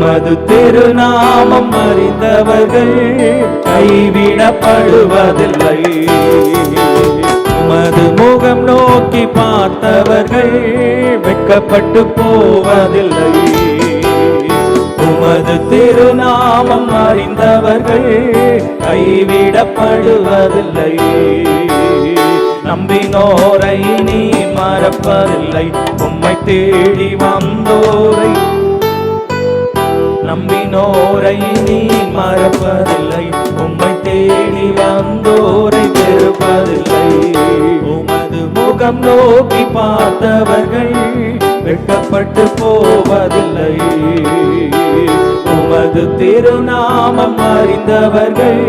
உமது திருநாமம் அறிந்தவர்கள் கைவிடப்படுவதில்லை. உமது முகம் நோக்கி பார்த்தவர்கள் வெட்கப்பட்டு போவதில்லை. உமது திருநாமம் அறிந்தவர்கள் கைவிடப்படுவதில்லை. நம்பினோரை நீ மறப்பதில்லை. உம்மை தேடி வந்தோரை நம்பினோரை நீ மறப்பதில்லை. உம்மை தேடி வந்தோரை வெறுப்பதில்லை உமது முகம் நோக்கி பார்த்தவர்கள் வெட்கப்பட்டு போவதில்லை. உமது திருநாமம் அறிந்தவர்கள்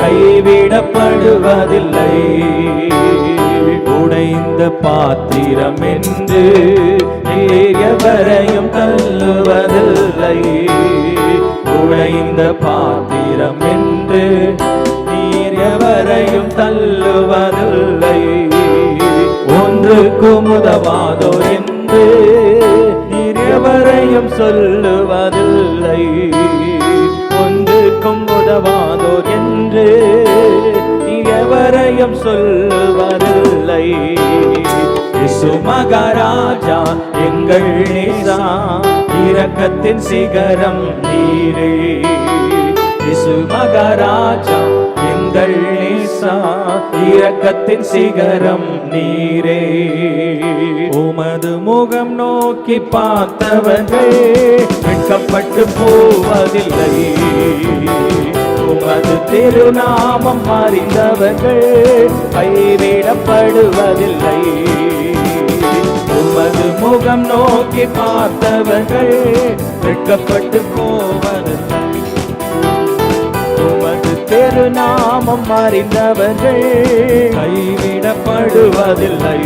கைவிடப்படுவதில்லை. உடைந்த பாத்திரம் என்று எவரையும் தள்ளுவதில்லை நிறைந்த பாத்திரம் என்று நீர் எவரையும் தள்ளுவதில்லை. ஒன்றுக்கும் உதவாதோ என்று நீர் எவரையும் சொல்லுவதில்லை. ஒன்றுக்கும் உதவாதோ என்று நீ எவரையும் சொல்லுவதில்லை. சுமகராஜா எங்கள் நேசா இரக்கத்தின் சிகரம் நீரே. இசு மகாராஜா எங்கள் நேசா இரக்கத்தின் சிகரம் நீரே. உமது முகம் நோக்கி பார்த்தவர்கள் வெட்கப்பட்டு போவதில்லை. உமது திருநாமம் அறிந்தவர்கள் கைவிடப்படுவதில்லை. உமது முகம் நோக்கி பார்த்தவர்கள் வெட்கப்பட்டு போவதில்லை உமது திருநாமம் அறிந்தவர்கள் கைவிடப்படுவதில்லை.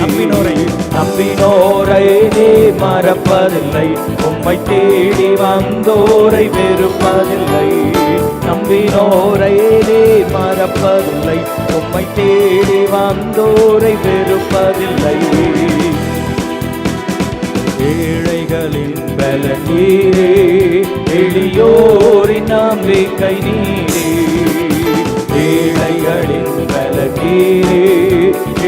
நம்பினோரை. நம்பினோரை நீ மறப்பதில்லை. உம்மை தேடி வந்தோரை வெறுப்பதில்லை. நம்பினோரை நீ மறப்பதில்லை. உம்மை தேடி வந்தோரை வெறுப்பதில்லை. ஏழைகளின் பல நீரே எளியோரின் நம்பிக்கை நீரே. ஏழைகளின் பல நீரே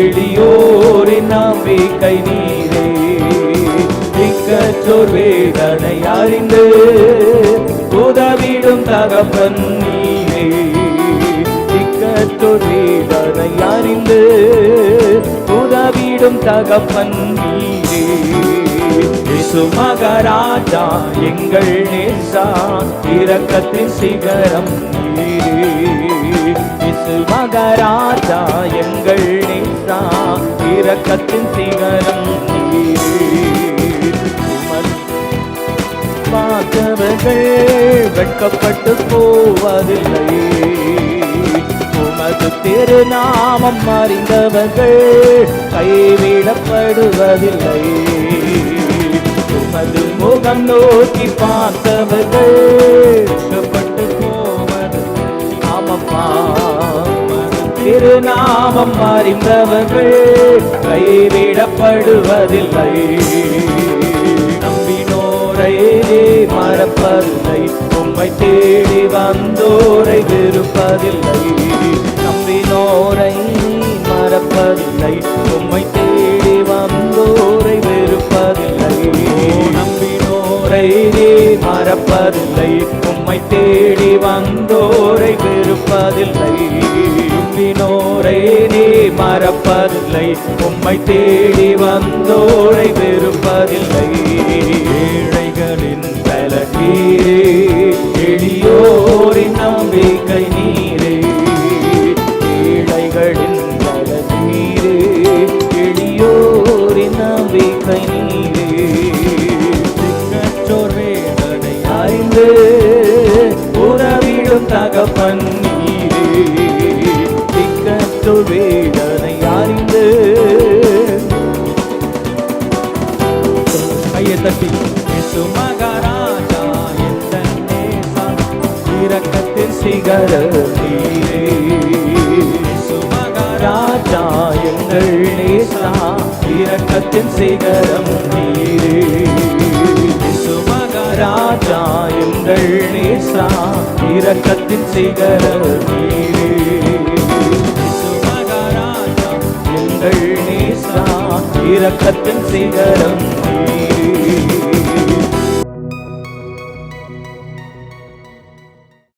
எளியோரின் நம்பிக்கை நீரே. இக்கற்றோர் வேதனை அறிந்து உதவிடும் தகப்பன் நீரே. இக்கற்றோர் வேதனை அறிந்து உதவிடும் தகப்பன் நீரே. இயேசு மகராஜா எங்கள் நேசா இரக்கத்தின் சிகரம் இயேசு மகராஜா எங்கள் நேசா இரக்கத்தின் சிகரம் பார்த்தவர்கள் வெட்கப்பட்டு போவதில்லை உமது திருநாமம் அறிந்தவர்கள் கைவிடப்படுவதில்லை கண்ணோக்கி பார்த்தவர்கள். வெட்கப்பட்டு போவதில்லை ஆமப்பா திருநாமம் அறிந்தவர்கள். கைவிடப்படுவதில்லை நம்பினோரை மறப்பதில்லை. உம்மை தேடி வந்தோரை வெறுப்பதில்லை. நம்பினோரை மறப்பதில்லை. உம்மை மறப்பதில்லை உம்மை தேடி வந்தோரை வெறுப்பதில்லை. நம்பினோரை நீ மறப்பதில்லை. உம்மை தேடி வந்தோரை வெறுப்பதில்லை. ஏழைகளின் பல நீரே எளியோரின் நம்பிக்கை நீ இரக்கத்தின் சிகர நீரே. எங்கள் நேசா இரக்கத்தின் சிகரம் நீரே. இயேசு எங்கள் நேசா இரக்கத்தின் சிகரம் நீரே. இயேசு எங்கள் நேசா இரக்கத்தின் சிகரம் நீரே.